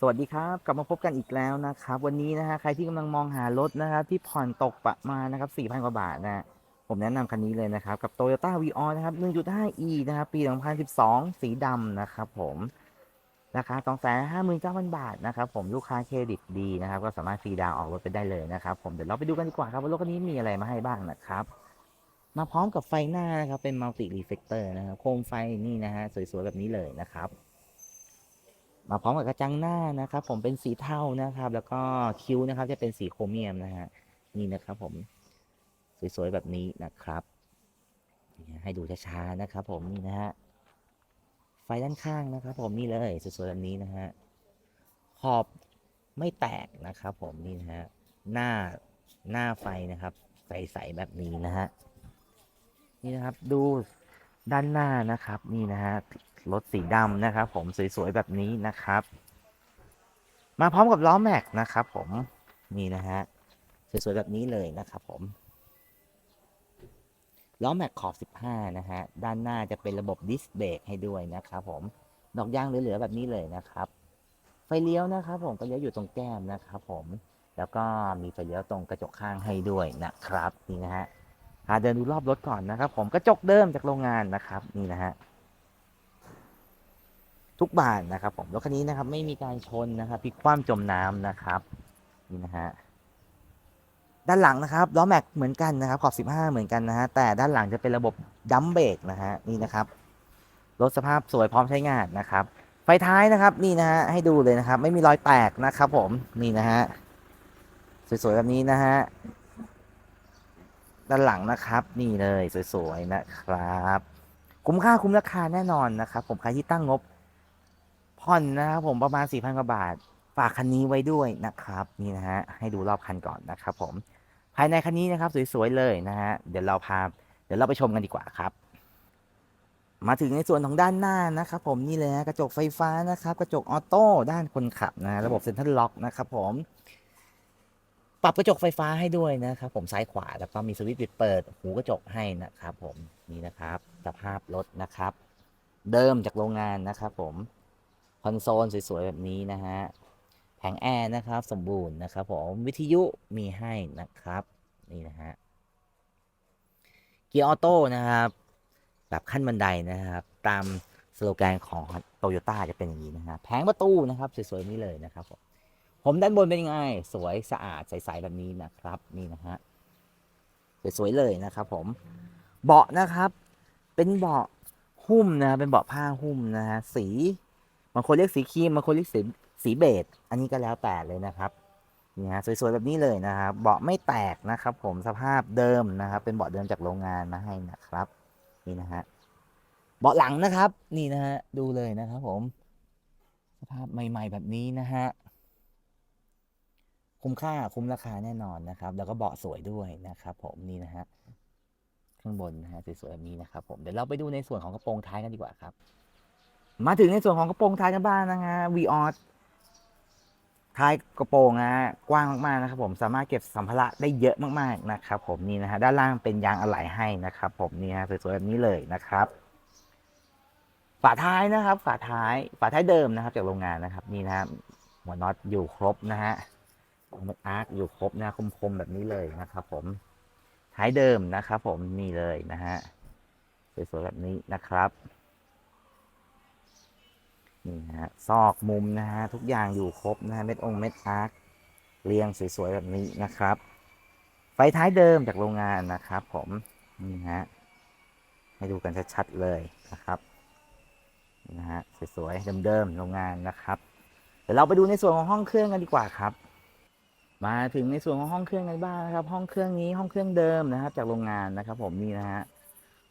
สวัสดีครับ กลับมาพบกันอีกแล้วนะครับ วันนี้นะฮะใครที่กำลังมองหารถนะครับที่ผ่อนตกประมาณนะครับ4,000กว่าบาทนะผมแนะนำคันนี้เลยนะครับ กับ Toyota v ีออนะครับ 1.5e นะครับ ปี2012สีดำนะครับผมราคา259,000บาทนะครับผมลูกค้าเครดิตดีนะครับ ก็สามารถฟรีดาวออกรถไปได้เลยนะครับผมเดี๋ยวเราไปดูกันดีกว่าครับว่ารถคันนี้มีอะไรมาให้บ้างนะครับมาพร้อมกับไฟหน้านะครับเป็นมัลติรีเฟกเตอร์นะครับโคมไฟนี่นะฮะสวยๆแบบนี้เลยนะครับ มาพร้อมกับกระจังหน้านะครับ ผมเป็นสีเทานะครับ แล้วก็คิ้วนะครับ จะเป็นสีโครเมียมนะฮะนี่นะครับผมสวยๆแบบนี้นะครับนี่ให้ดูช้าๆนะครับผมนี่นะฮะไฟด้านข้างนะครับผมนี่เลยสวยๆแบบนี้นะฮะขอบไม่แตกนะครับ ผมนี่นะฮะหน้าหน้าไฟนะครับ ใสๆแบบนี้นะฮะนี่นะครับดูด้านหน้านะครับ นี่นะฮะ รถสีดำนะครับ ผมสวยๆแบบนี้นะครับ มาพร้อมกับล้อแม็กนะครับ ผมนี่นะฮะสวยๆแบบนี้เลยนะครับ ผมล้อแม็กขอบ 15 นะฮะ ด้านหน้าจะเป็นระบบดิสเบรกให้ด้วยนะครับผม ดอกยางเหลือๆแบบนี้เลยนะครับ ไฟเลี้ยวนะครับผมก็เลี้ยวอยู่ตรงแก้มนะครับผม แล้วก็มีไฟเลี้ยวตรงกระจกข้างให้ด้วยนะครับ นี่นะฮะพาเดินดูรอบรถก่อนนะครับ ผม กระจกเดิมจากโรงงานนะครับ นี่นะฮะ ทุกบานนะครับผมรถคันนี้นะครับ ไม่มีการชนนะครับพลิกคว่ำจมน้ำนะครับนี่นะฮะด้านหลังนะครับล้อแม็กเหมือนกันนะครับ ขอบ 15 เหมือนกันนะฮะแต่ด้านหลังจะเป็นระบบดัมเบรกนะฮะนี่นะครับรถสภาพสวยพร้อมใช้งานนะครับ ไฟท้ายนะครับนี่นะฮะให้ดูเลยนะครับ ไม่มีรอยแตกนะครับ ผมนี่นะฮะสวยๆแบบนี้นะฮะด้านหลังนะครับ นี่เลยสวยๆนะครับ คุ้มค่าคุ้มราคาแน่นอนนะครับ ผมใครที่ตั้งงบ ผ่อนนะครับผมประมาณ 4,000 กว่าบาท ฝากคันนี้ไว้ด้วยนะครับ นี่นะฮะ ให้ดูรอบคันก่อนนะครับผม ภายในคันนี้นะครับ สวยๆเลยนะฮะ เดี๋ยวเราพา เดี๋ยวเราไปชมกันดีกว่าครับ มาถึงในส่วนของด้านหน้านะครับผมนี่เลยฮะกระจกไฟฟ้านะครับ กระจกออโต้ด้านคนขับนะ ระบบเซ็นทรัลล็อกนะครับผมปรับกระจกไฟฟ้าให้ด้วยนะครับ ผมซ้ายขวาแล้วก็มีสวิตช์ปิดเปิด หูกระจกให้นะครับ ผมนี่นะครับสภาพรถนะครับ เดิมจากโรงงานนะครับ ผม คอนโซลสวยๆแบบนี้นะฮะแผงแอร์นะครับสมบูรณ์นะครับผมวิทยุมีให้นะครับนี่นะฮะเกียร์ออโต้นะครับแบบขั้นบันไดนะครับ ตามสโลแกนของโตโยต้าจะเป็นอย่างนี้นะฮะแผงประตูนะครับสวยๆนี้เลยนะครับผมผมด้านบนเป็นยังไงสวยสะอาดใสๆแบบนี้นะครับนี่นะฮะสวยๆเลยนะครับผมเบาะนะครับ เป็นเบาะหุ้มนะเป็นเบาะผ้าหุ้มนะฮะสี บางคนเรียกสีครีมบางคนเรียกสีสีเบจอันนี้ก็แล้วแต่เลยนะครับนี่ฮะสวยๆแบบนี้เลยนะครับ เบาะไม่แตกนะครับ ผมสภาพเดิมนะครับ เป็นเบาะเดิมจากโรงงานมาให้นะครับ นี่นะฮะเบาะหลังนะครับ นี่นะฮะดูเลยนะครับ ผม สภาพใหม่ ๆ แบบนี้นะฮะคุ้มค่าคุ้มราคาแน่นอนนะครับ แล้วก็เบาะสวยด้วยนะครับ ผมนี่นะฮะข้างบนนะฮะสวยๆแบบนี้นะครับ ผมเดี๋ยวเราไปดูในส่วนของกระโปรงท้ายกันดีกว่าครับ มาถึงในส่วนของกระโปรงท้ายกันบ้างนะฮะวีออสท้ายกระโปรงนะฮะกว้างมากๆนะครับผมสามารถเก็บสัมภาระได้เยอะมากๆนะครับผมนี่นะฮะด้านล่างเป็นยางอะไหล่ให้นะครับ ผมนี่ฮะสวยๆแบบนี้เลยนะครับ ฝาท้ายนะครับ ฝาท้ายฝาท้ายเดิมนะครับ จากโรงงานนะครับนี่นะฮะหัวน็อตอยู่ครบนะฮะอาร์คอยู่ครบนะคมๆแบบนี้เลยนะครับ ผมท้ายเดิมนะครับ ผมนี่เลยนะฮะสวยๆแบบนี้นะครับ นี่ฮะซอกมุมนะฮะทุกอย่างอยู่ครบนะฮะเม็ดองเม็ดอาร์คเรียงสวยๆแบบนี้นะครับ ไฟท้ายเดิมจากโรงงานนะครับ ผมนี่ฮะให้ดูกันชัดๆเลยนะครับนะฮะสวยๆเดิมๆโรงงานนะครับ เดี๋ยวเราไปดูในส่วนของห้องเครื่องกันดีกว่าครับ มาถึงในส่วนของห้องเครื่องกันบ้างนะครับ ห้องเครื่องนี้ห้องเครื่องเดิมนะครับ จากโรงงานนะครับ ผมนี่นะฮะ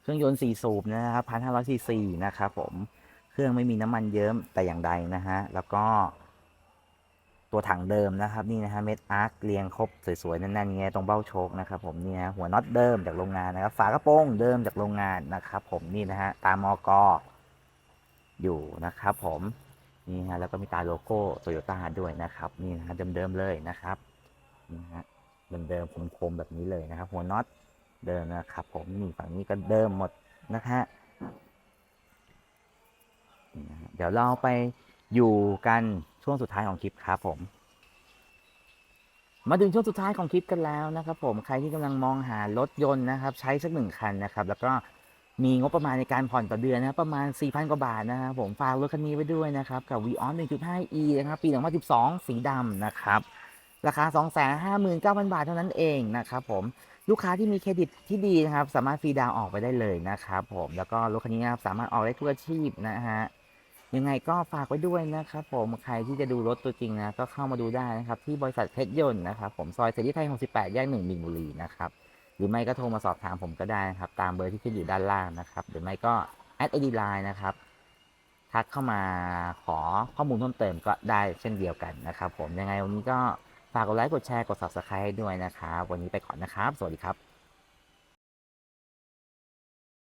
เครื่องยนต์4สูบนะครับ1,500ซีซีนะครับ ผม เครื่องไม่มีน้ำมันเยิ้มแต่อย่างใดนะฮะ แล้วก็ตัวถังเดิมนะครับนี่นะฮะเม็ดอาร์คเรียงครบสวยๆแน่นๆเงี้ยตรงเบ้าโชคนะครับผมนี่ฮะหัวน็อตเดิมจากโรงงานนะครับฝากระโปรงเดิมจากโรงงานนะครับ ผมนี่นะฮะตามมอกอยู่นะครับผมนี่ฮะแล้วก็มีตาโลโก้โตโยต้าด้วยนะครับนี่นะฮะเดิมๆเลยนะครับนี่ฮะเดิมๆคมๆแบบนี้เลยนะครับ หัวน็อตเดิมนะครับ ผมนี่ฝั่งนี้ก็เดิมหมดนะฮะ เดี๋ยวเราไปอยู่กันช่วงสุดท้ายของคลิปครับผม มาถึงช่วงสุดท้ายของคลิปกันแล้วนะครับ ผมใครที่กำลังมองหารถยนต์นะครับ ใช้สักหนึ่งคันนะครับ แล้วก็มีงบประมาณในการผ่อนต่อเดือนนะครับประมาณ 4,000 กว่าบาทนะครับผมฝากรถคันนี้ไว้ด้วยนะครับ กับ Vion 1.5e นะครับ ปี 2012 สีดำนะครับ ราคา 259,000 บาทเท่านั้นเองนะครับผมลูกค้าที่มีเครดิตที่ดีนะครับ สามารถฟรีดาวน์ออกไปได้เลยนะครับผมแล้วก็รถคันนี้นะครับสามารถออกได้ทุกอาชีพนะฮะ ยังไงก็ฝากไว้ด้วยนะครับผมใครที่จะดูรถตัวจริงนะก็เข้ามาดูได้นะครับที่บริษัทเพชรยนต์นะครับผมซอยเสรีไทย 68 แยก 1มินบุรีนะครับหรือไม่ก็โทรมาสอบถามผมก็ได้นะครับตามเบอร์ที่ขึ้นอยู่ด้านล่างนะครับหรือไม่ก็แอดไอดีไลน์นะครับทักเข้ามาขอข้อมูลเพิ่มเติมก็ได้เช่นเดียวกันนะครับผมยังไงวันนี้ก็ฝากกดไลค์กดแชร์กด subscribe ให้ด้วยนะครับ วันนี้ไปก่อนนะครับ สวัสดีครับ